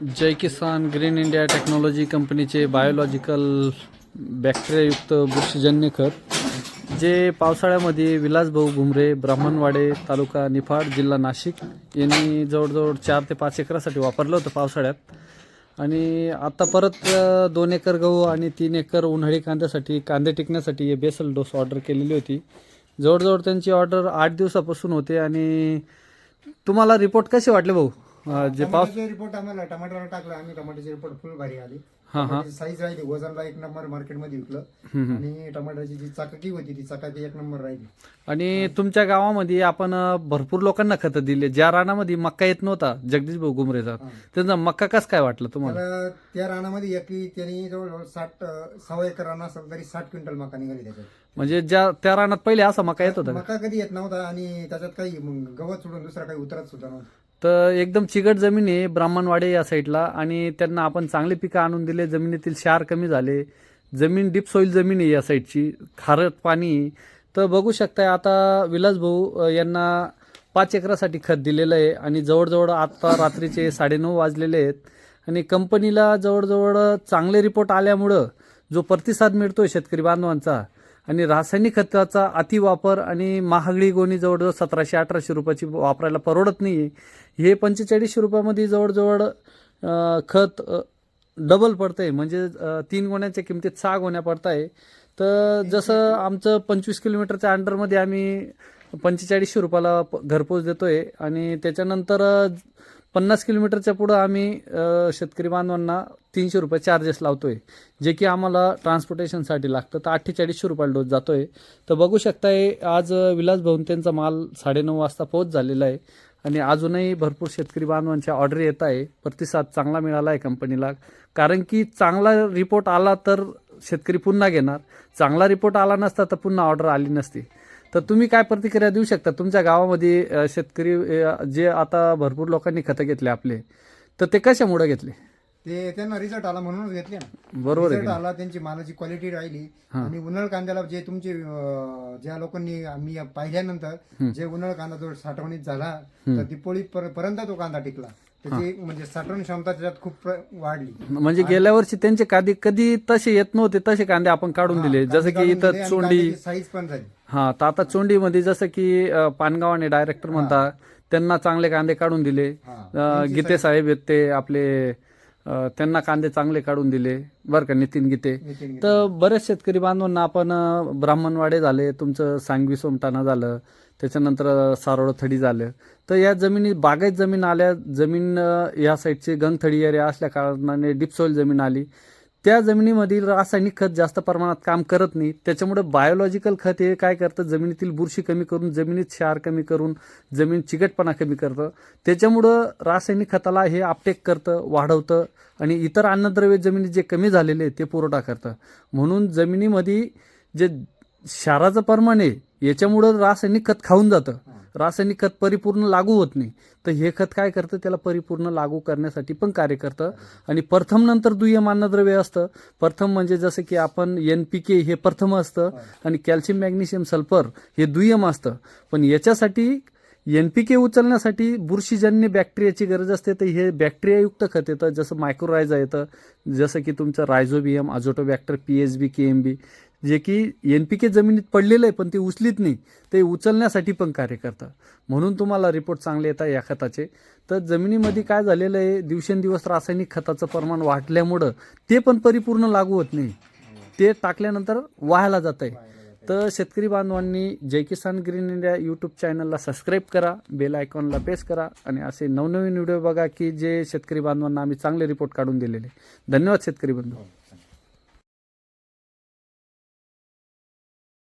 Jai Kisan green India technology कंपनीचे biological बॅक्टेरियायुक्त बुरशीजन्य खत जे पावसाळ्यामध्ये विलासभाऊ घुमरे ब्राह्मणवाडे तालुका निफाड जिल्हा नाशिक यांनी जवळजवळ चार ते पाच एकरासाठी वापरलं होतं पावसाळ्यात. आणि आता परत दोन एकर गहू आणि तीन एकर उन्हाळी कांद्यासाठी कांदे टिकण्यासाठी हे बेसल डोस ऑर्डर केलेली होती. जवळजवळ त्यांची ऑर्डर आठ दिवसापासून होते आणि तुम्हाला रिपोर्ट कसे वाटले भाऊ? जे पाऊस टमाट्याचे रिपोर्ट आम्हाला टमाटरला टाकलं आम्ही टमाट्याचे रिपोर्ट फुल भारी आली. हा, हा. साईज राहिली वजनला एक नंबर मार्केटमध्ये विकलं. आणि टमाटरची जी चाकाकी होती ती चाकाकी एक नंबर राहिली. आणि तुमच्या गावामध्ये आपण भरपूर लोकांना खतं दिले. ज्या रानामध्ये मक्का येत नव्हता जगदीश भाऊ गुमरेचा त्यांचा मक्का कस काय वाटलं तुम्हाला? तर त्या रानामध्ये एकी त्यांनी जवळजवळ साठ अं, सव्वा एकर रान असेल तरी साठ क्विंटल मका निघाली त्याच्यात. म्हणजे ज्या त्या रानात पहिले असा मका येत होता का? मका कधी येत नव्हता आणि त्याच्यात काही मग गवत सोडून दुसरा काही उतरत सुद्धा नव्हता. तर एकदम चिकट जमीन आहे ब्राह्मणवाडे या साईडला. आणि त्यांना आपण चांगले पिकं आणून दिले जमिनीतील क्षार कमी झाले. जमीन डीप सॉईल जमीन आहे या साईडची खारट पाणी तर बघू शकताय आता विलास भाऊ यांना पाच एकरासाठी खत दिलेलं आहे. आणि जवळजवळ आता रात्रीचे साडेनऊ वाजलेले आहेत. आणि कंपनीला जवळजवळ चांगले रिपोर्ट आल्यामुळं जो प्रतिसाद मिळतोय शेतकरी बांधवांचा आणि रासायनिक खताचा अतिवापर आणि महागडी गोणी जवळजवळ सतराशे अठराशे रुपयाची वापरायला परवडत नाही आहे हे पंचेचाळीसशे रुपयामध्ये जवळजवळ खत डबल पडतंय. म्हणजे तीन गोण्याच्या किमतीत सहा गोण्या पडताय. तर जसं आमचं पंचवीस किलोमीटरच्या अंडरमध्ये आम्ही पंचेचाळीसशे रुपयाला प- घरपोच देतोय. आणि त्याच्यानंतर पन्नास किलोमीटरच्या पुढं आम्ही शेतकरी बांधवांना तीनशे रुपये चार्जेस लावतोय जे की आम्हाला ट्रान्सपोर्टेशनसाठी लागतं. तर अठ्ठेचाळीसशे रुपयाला डोस जातोय. तर बघू शकताय आज विलास भवन त्यांचा माल साडेनऊ वाजता पोहोच झालेला आहे. आणि अजूनही भरपूर शेतकरी बांधवांच्या ऑर्डर येत आहे. प्रतिसाद चांगला मिळाला आहे कंपनीला कारण की चांगला रिपोर्ट आला तर शेतकरी पुन्हा घेणार. चांगला रिपोर्ट आला नसता तर पुन्हा ऑर्डर आली नसती. तर तुम्ही काय प्रतिक्रिया देऊ शकता? तुमच्या गावामध्ये शेतकरी जे आता भरपूर लोकांनी खतं घेतले आपले तर ते कशामुळे घेतले? ते त्यांना रिझल्ट आला म्हणूनच घेतले ना. बरोबर रिझल्ट आला त्यांची मालाची क्वालिटी राहिली. आणि उन्हाळ कांद्याला जे तुमचे अं, ज्या लोकांनी आम्ही पाहिल्यानंतर जे उन्हाळ कांदा जो साठवणीत झाला तर दिपोळी पर- पर्यंत तो कांदा टिकला. त्याची म्हणजे साठवण क्षमता त्याच्यात खूप प्र- वाढली. म्हणजे गेल्या वर्षी त्यांचे कांदे कधी तसे येत नव्हते तसे कांदे आपण काढून दिले. जसं की इथं चोंडी साईज पण झाली. हा तर आता चोंडीमध्ये जसं की अ, पानगावाने डायरेक्टर म्हणतात त्यांना चांगले कांदे काढून दिले. अ, गीते साहेब आहेत ते आपले त्यांना कांदे चांगले काढून दिले बरं का नितीन गीते. तर बरेच शेतकरी बांधवांना आपण ब्राह्मणवाडे झाले तुमचं सांगवी सोमटाणा झालं त्याच्यानंतर सारोळ थडी झालं. तर या जमिनी बागायत जमीन आल्या जमीन या साईडची गंगथडी एरिया असल्या कारणाने डीप जमीन आली. त्या जमिनीमधील रासायनिक खत जास्त प्रमाणात काम करत नाही. त्याच्यामुळे बायोलॉजिकल खत हे काय करतं? जमिनीतील बुरशी कमी करून जमिनीत क्षार कमी करून जमीन चिकटपणा कमी करतं. त्याच्यामुळं रासायनिक खताला हे आपटेक करतं वाढवतं आणि इतर अन्नद्रव्य जमिनीत जे कमी झालेले आहे ते पुरवठा करतं. म्हणून जमिनीमध्ये जे क्षाराचं प्रमाण आहे याच्यामुळं रासायनिक खत खाऊन जातं. रासायनिक खत परिपूर्ण लागू होत नाही. तर हे खत काय करतं? त्याला परिपूर्ण लागू करण्यासाठी पण कार्य करतं. आणि प्रथम नंतर दुय्यम अन्नद्रव्य असतं. प्रथम म्हणजे जसं की आपण एन पी के हे प्रथम असतं आणि कॅल्शियम मॅग्नेशियम सल्फर हे दुय्यम असतं. पण याच्यासाठी एन पी के उचलण्यासाठी बुरशीजन्य बॅक्टेरियाची गरज असते. तर हे बॅक्टेरियायुक्त खत येतं. जसं मायक्रोरायझा येतं. जसं की तुमचं rhizobium azotobacter P H B K M B जे की एन पी के जमिनीत पडलेलं आहे पण ते उचलीत नाही ते उचलण्यासाठी पण कार्य करतं म्हणून तुम्हाला रिपोर्ट चांगले येतात या खताचे. तर जमिनीमध्ये काय झालेलं आहे दिवसेंदिवस रासायनिक खताचं प्रमाण वाढल्यामुळं ते पण परिपूर्ण लागू होत नाही. ते टाकल्यानंतर वाहायला जात आहे तर शेतकरी बांधवांनी Jai Kisan green India YouTube चॅनलला सबस्क्राईब करा बेल आयकॉनला प्रेस करा आणि असे नवनवीन व्हिडिओ बघा की जे शेतकरी बांधवांना आम्ही चांगले रिपोर्ट काढून दिलेले. धन्यवाद शेतकरी बंधू.